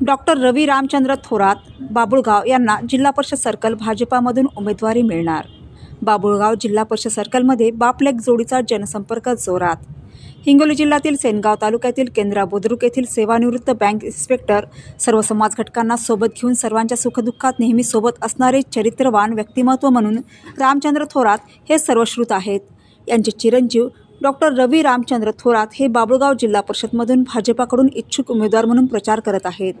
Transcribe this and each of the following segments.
Doctor Ravi Ramchandra Thorat Babulgaon यांना जिल्हा परिषद सर्कल भाजपामधून उमेदवारी मिळणार. बाबुळगाव जिल्हा परिषद सर्कलमध्ये बापलेक जोडीचा जनसंपर्क जोरात. हिंगोली जिल्ह्यातील सेनगाव तालुक्यातील केंद्रा बुद्रुक येथील सेवानिवृत्त बँक इन्स्पेक्टर सर्व समाज घटकांना सोबत घेऊन सर्वांच्या सुखदुःखात नेहमी सोबत असणारे चरित्रवान व्यक्तिमत्व म्हणून रामचंद्र थोरात हे सर्वश्रुत आहेत. यांचे चिरंजीव डॉक्टर रवी रामचंद्र थोरात हे बाबुळगाव जिल्हा परिषदमधून भाजपाकडून इच्छुक उमेदवार म्हणून प्रचार करत आहेत.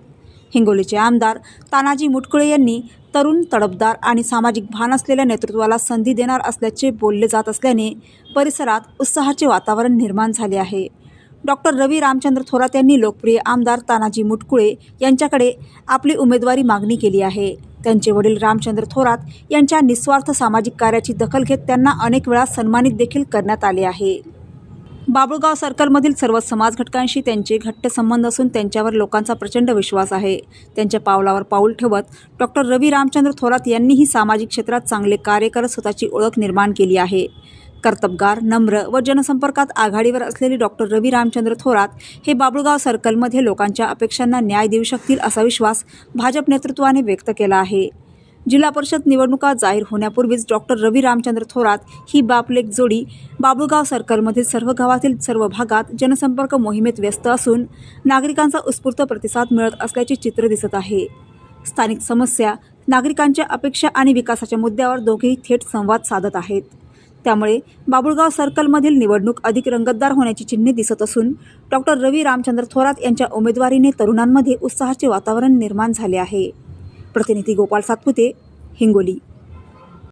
हिंगोलीचे आमदार तानाजी मुटकुळे यांनी तरुण तडफदार आणि सामाजिक भान असलेल्या नेतृत्वाला संधी देणार असल्याचे बोलले जात असल्याने परिसरात उत्साहाचे वातावरण निर्माण झाले आहे. डॉक्टर रवी रामचंद्र थोरात यांनी लोकप्रिय आमदार तानाजी मुटकुळे यांच्याकडे आपली उमेदवारी मागणी केली आहे. त्यांचे वडील रामचंद्र थोरात यांच्या निस्वार्थ सामाजिक कार्याची दखल घेत त्यांना अनेक वेळा सन्मानित देखील करण्यात आले आहे. बाबुळगाव सर्कलमधील सर्व समाज घटकांशी त्यांचे घट्ट संबंध असून त्यांच्यावर लोकांचा प्रचंड विश्वास आहे. त्यांच्या पावलावर पाऊल ठेवत डॉक्टर रवी रामचंद्र थोरात यांनीही सामाजिक क्षेत्रात चांगले कार्य करत स्वतःची ओळख निर्माण केली आहे. कर्तबगार नम्र व जनसंपर्कात आघाडीवर असलेले डॉक्टर रवी रामचंद्र थोरात हे बाबुळगाव सर्कलमध्ये लोकांच्या अपेक्षांना न्याय देऊ शकतील असा विश्वास भाजप नेतृत्वाने व्यक्त केला आहे. जिल्हा परिषद निवडणुका जाहीर होण्यापूर्वीच डॉक्टर रवी रामचंद्र थोरात ही बापलेख जोडी बाबुळगाव सर्कलमधील सर्व गावातील सर्व भागात जनसंपर्क मोहिमेत व्यस्त असून नागरिकांचा उत्स्फूर्त प्रतिसाद मिळत असल्याचे चित्र दिसत आहे. स्थानिक समस्या नागरिकांच्या अपेक्षा आणि विकासाच्या मुद्द्यावर दोघेही थेट संवाद साधत आहेत. त्यामुळे बाबुळगाव सर्कलमधील निवडणूक अधिक रंगतदार होण्याची चिन्हे दिसत असून डॉक्टर रवी रामचंद्र थोरात यांच्या उमेदवारीने तरुणांमध्ये उत्साहाचे वातावरण निर्माण झाले आहे. प्रतिनिधी गोपाळ सातपुते हिंगोली.